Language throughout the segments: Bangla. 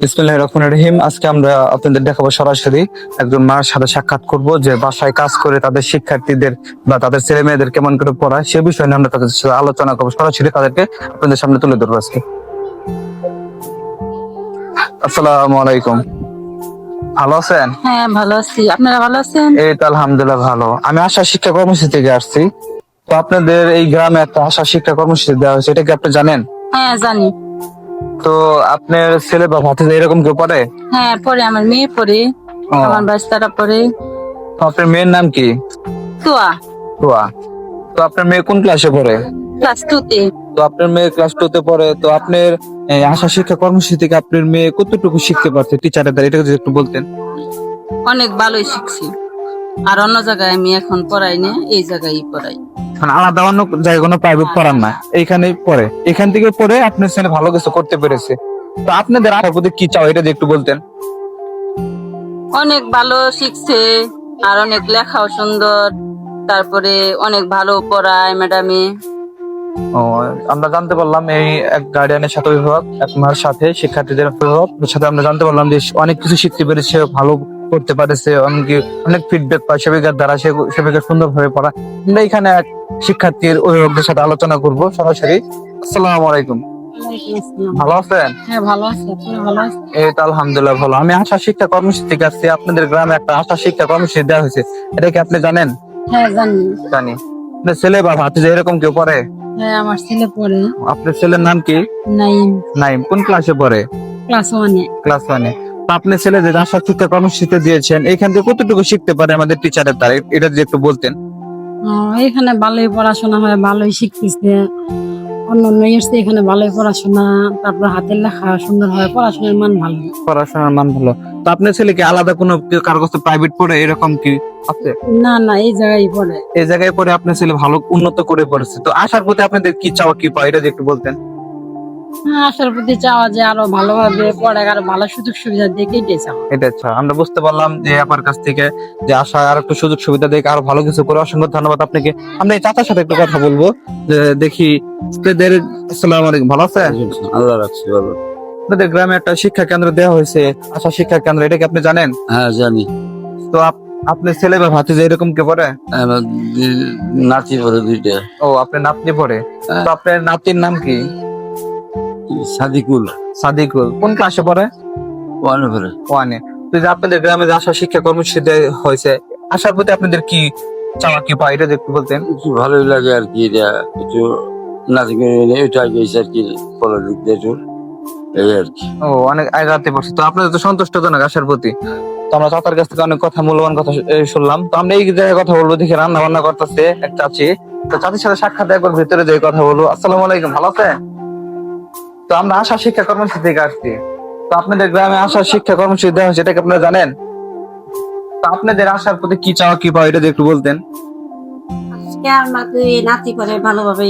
বিসমিল্লাহ রহমান রহিম আজকে আমরা আপনাদের দেখাবো সরাসরি একজন মার সাথে সাক্ষাৎ করব যে বাসায় কাজ করে তাদের শিক্ষার্থীদের বা তাদের ছেলে মেয়েদের কেমন করে পড়ায় সে বিষয়ে নিয়ে আমরা তাদের সাথে আলোচনা করব। সরাসরি তাদেরকে আপনাদের সামনে তুলে ধরবো আজকে। আসসালামু আলাইকুম। ভালো আছেন? হ্যাঁ ভালো আছি। আপনারা ভালো আছেন? এই তো আলহামদুলিল্লাহ ভালো। আমি আশা শিক্ষা কর্মসূচি থেকে আসছি। তো আপনাদের এই গ্রামে একটা আশা শিক্ষা কর্মসূচি দেওয়া হয়েছে এটা কি আপনি জানেন? হ্যাঁ জানি। তো আপনার ছেলে বা ভাতিজা এরকম কেউ পড়ে? হ্যাঁ পরে আমার মেয়ে পড়ে আমার বাচ্চারা পড়ে। তো আপনার মেয়ের নাম কি? তোয়া। তোয়া। তো আপনার মেয়ে কোন ক্লাসে পড়ে? ক্লাস টুতে তো। আপনার মেয়ে ক্লাস টু তে পড়ে তো আপনার আশা শিক্ষা কর্মসূচি থেকে আপনার মেয়ে কতটুকু শিখতে পারছে? টিচারের দ্বারা এটা যদি একটু বলতেন। অনেক ভালোই শিখছি। আর অন্য জায়গায় আমি এখন পড়াই না এই জায়গায় পড়াই। আলাদা অন্য জায়গায় কোনো প্রাইভেট পড়ান না। এইখানেই পড়ে। এখান থেকে পড়ে আপনার ছেলে ভালো কিছু করতে পেরেছে। তো আপনাদের আশার প্রতি কি চাও এটা একটু বলতেন। অনেক ভালো শিখছে আর অনেক লেখাও সুন্দর। তারপরে অনেক ভালো পড়ায় ম্যাডামে ও আমরা জানতে পারলাম এই এক গার্ডিয়ানের সাথে অভিভাবক এক মার সাথে শিক্ষার্থীদের অভিভাবক সাথে আমরা জানতে পারলাম যে অনেক কিছু শিখতে পেরেছে ভালো করতে পারেছে এমনকি অনেক ফিডব্যাক পায় সেবিকার দ্বারা সে সেবিকা সুন্দরভাবে পড়া আমরা এখানে এক শিক্ষার্থীর অভিভাবকদের সাথে আলোচনা করব সরাসরি। আসসালামু আলাইকুম। ভালো আছেন? হ্যাঁ ভালো আছে। ভালো আছেন? এই তো আলহামদুলিল্লাহ ভালো। আমি আশা শিক্ষা কর্মসূচি থেকে আসছি। আপনাদের গ্রামে একটা আশা শিক্ষা কর্মসূচি দেওয়া হয়েছে। এটা কি আপনি জানেন? হ্যাঁ জানি। জানি। আপনার ছেলে বা ভাতিজা এরকম কেউ পড়ে? হ্যাঁ আমার ছেলে পড়ে। আপনার ছেলের নাম কি? নাইন নাইম। কোন ক্লাসে পড়ে? ক্লাস ওয়ানে। ক্লাস ওয়ানে। আপনি ছেলে যে আশা শিক্ষা কর্মসূচিতে দিয়েছেন। এখান থেকে কতটুকু শিখতে পারে আমাদের টিচারের দ্বারা? এটা যদি একটু বলতেন। এখানে ভালোই পড়াশোনা হয় ভালোই শিখতেছে। অন্য অন্য ইয়ার্সে এখানে ভালোই পড়াশোনা তারপর হাতের লেখা সুন্দর হয় পড়াশোনার মান ভালো। পড়াশোনার মান ভালো। তো আপনার ছেলে কি আলাদা কোনো কারও কাছে প্রাইভেট পড়ে এরকম কি আছে? না না এই জায়গায় পড়ে। এই জায়গায় পড়ে আপনার ছেলে ভালো উন্নত করে পড়েছে। তো আশার প্রতি আপনাদের কি চাওয়া কি পাওয়া এটা যদি একটু বলতেন। আসার প্রতি চাওয়া যে আরও ভালোভাবে পড়ে আরও ভালো সুযোগ সুবিধা এটাই চাওয়া এটা আচ্ছা আমরা বুঝতে পারলাম যে আপনার কাছ থেকে যে আশা আর একটু সুযোগ সুবিধা দেখে আরও ভালো কিছু করে। অসংখ্য ধন্যবাদ আপনাকে। আমরা এই চাচার সাথে একটু কথা বলব যে দেখি আসসালামু আলাইকুম ভালো আছেন আল্লাহ রাখছি ভালো। আপনাদের গ্রামে একটা শিক্ষা কেন্দ্র দেওয়া হয়েছে আশা শিক্ষা কেন্দ্র এটা কি আপনি জানেন? হ্যাঁ জানি। তো আপনি ছেলে বা ভাতিজা এরকম কে পড়ে? নাতি পরে দুইটা। ও আপনার নাতনি পড়ে? হ্যাঁ। তো আপনার নাতির নাম কি? সাদিকুল। সাদিকুল। কোন ক্লাসে পড়ে? ওয়ানে পরে ওয়ানে। তো যে আপনাদের গ্রামে যে আশা শিক্ষা কর্মসূচি দেয়া হয়েছে আশার প্রতি আপনাদের কি চাওয়া কি পাওয়া এটা একটু বলতেন। একটু ভালোই লাগে আর কি এটা একটু নাতি এটা গেছে আর কি পড়ার দিক দিয়ে এই আর কি। ও অনেক আগাতে পারছি তো আপনাদের তো সন্তুষ্টজনক আশার প্রতি। তো আমরা চাচার কাছ থেকে অনেক কথা মূল্যবান কথা শুনলাম। তো আমরা এই জায়গায় কথা বলব দেখি রান্না বান্না করতেছে এক চাচি। তো চাচির সাথে সাক্ষাৎ একবার ভিতরে যে কথা বলব। আসসালামু আলাইকুম ভালো আছে তো আমরা আশা শিক্ষা কর্মসূচি থেকে আসছি। তো আপনাদের গ্রামে আশা শিক্ষা কর্মসূচি দেওয়া হয়েছে এটা কি আপনারা জানেন? তো আপনাদের আশার প্রতি কি চাওয়া কি পাওয়া এটা একটু বলতেন। আজকে আমার নাতি করে ভালোভাবে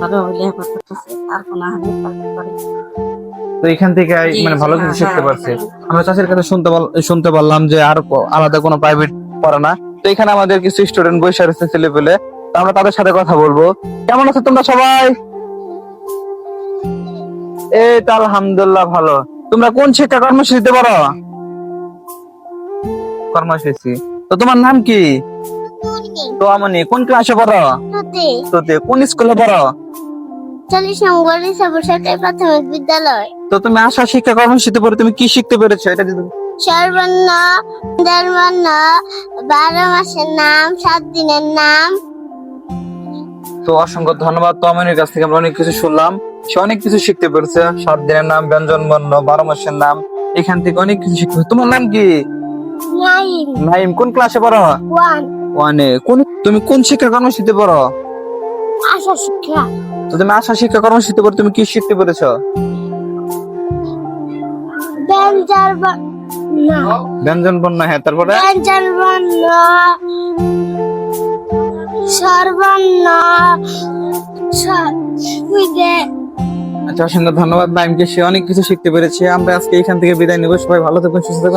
ভালোভাবে লেখাপড়া করতেছে আর কোনো হানি করে তো এখান থেকে মানে ভালো কিছু হ্যাঁ, শিখতে পারছে। হ্যাঁ। আমরা চাষের কাছে শুনতে শুনতে পারলাম যে আর আলাদা কোনো প্রাইভেট পড়ে না। তো এখানে আমাদের কিছু স্টুডেন্ট বসে রয়েছে ছেলে পেলে আমরা তাদের সাথে কথা বলব। কেমন আছো তোমরা সবাই? এই তো আলহামদুলিল্লাহ ভালো। তোমরা কোন শিক্ষা কর্মসূচিতে পড়ো কর্মসূচি। তো তোমার নাম কি? তো কোন ক্লাসে পড়ো? তো তে কোন স্কুলে পড়ো? চল্লিশ নম্বর সরকারি প্রাথমিক বিদ্যালয়। তো তুমি আশা শিক্ষা কর্মসূচিতে পড়ে তুমি কি শিখতে পেরেছ? এটা যদি সর্বর্ণ ধর্মর্ণ বারো মাসের নাম সাত দিনের নাম। তো অসংখ্য ধন্যবাদ তমনের কাছ থেকে আমরা অনেক কিছু শুনলাম। সে অনেক কিছু শিখতে পেরেছে। সাত দিনের নাম ব্যঞ্জন বর্ণ বারো মাসের নাম এখান থেকে অনেক কিছু শিখতে পেরেছে। তোমার নাম কি? নাইম। কোন ক্লাসে পড়ো? ওয়ানে। কোন তুমি কোন শিক্ষা কর্মসূচিতে পড়ো? আশা শিক্ষা। তো তুমি আশা শিক্ষা কর্মসূচিতে পড়ে তুমি কি শিখতে পেরেছ? ব্যঞ্জন ব্যঞ্জন বর্ণ হ্যাঁ তারপরে? ব্যঞ্জন বর্ণ সর্বর্ণ আচ্ছা অসংখ্য ধন্যবাদ। নাইমকে সে অনেক কিছু শিখতে পেরেছি। আমরা আজকে এখান থেকে বিদায় নিব। সবাই ভালো থাকবেন, সুস্থ থাকবেন।